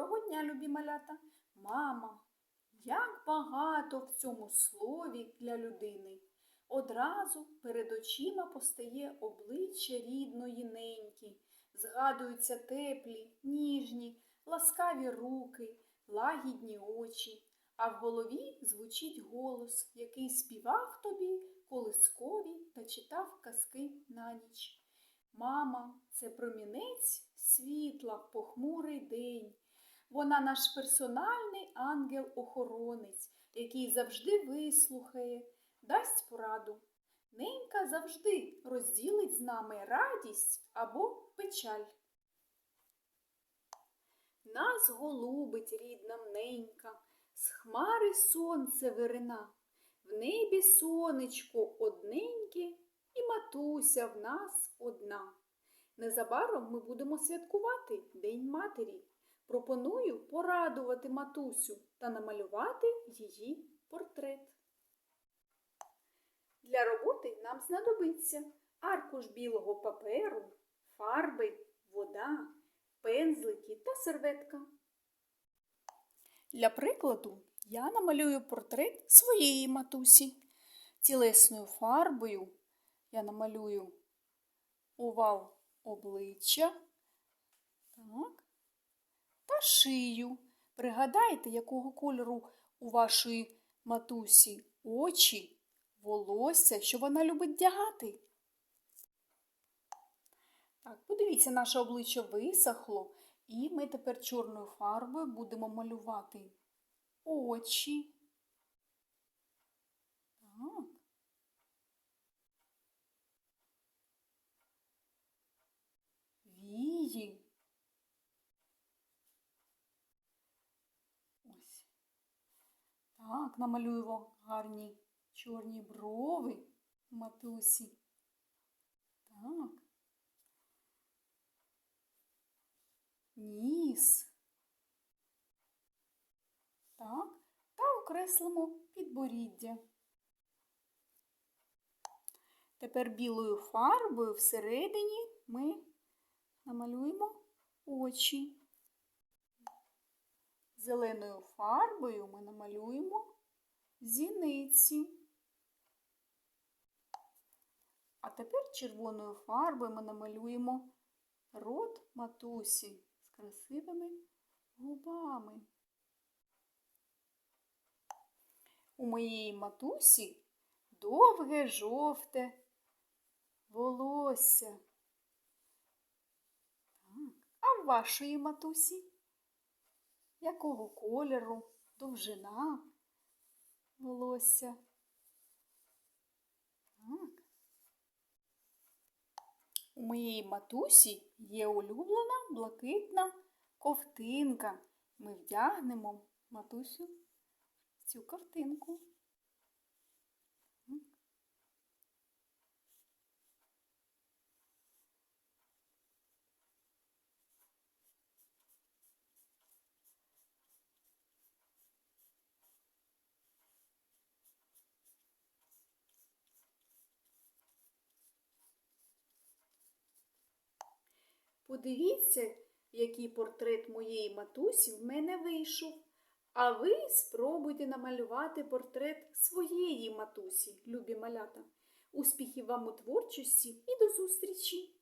Доброго дня, любі малята! Мама, як багато в цьому слові для людини. Одразу перед очима постає обличчя рідної неньки, згадуються теплі, ніжні, ласкаві руки, лагідні очі, а в голові звучить голос, який співав тобі колискові та читав казки на ніч. Мама це промінець світла похмурий день. Вона наш персональний ангел-охоронець, який завжди вислухає, дасть пораду. Ненька завжди розділить з нами радість або печаль. Нас голубить рідна ненька, з хмари сонце вирина, в небі сонечко одненьке і матуся в нас одна. Незабаром ми будемо святкувати День Матері. Пропоную порадувати матусю та намалювати її портрет. Для роботи нам знадобиться аркуш білого паперу, фарби, вода, пензлики та серветка. Для прикладу я намалюю портрет своєї матусі. Тілесною фарбою я намалюю овал обличчя шию. Пригадайте, якого кольору у вашої матусі очі, волосся, що вона любить вдягати. Так, подивіться, наше обличчя висохло, і ми тепер чорною фарбою будемо малювати очі. Так, намалюємо гарні чорні брови матусі. Так. Ніс. Так. Та окреслимо підборіддя. Тепер білою фарбою всередині ми намалюємо очі. Зеленою фарбою ми намалюємо зіниці. А тепер червоною фарбою ми намалюємо рот матусі з красивими губами. У моєї матусі довге жовте волосся. А в вашої матусі? Якого кольору, довжина волосся? Так. У моєї матусі є улюблена блакитна ковтинка. Ми вдягнемо матусю цю ковтинку. Подивіться, який портрет моєї матусі в мене вийшов. А ви спробуйте намалювати портрет своєї матусі, любі малята. Успіхів вам у творчості і до зустрічі!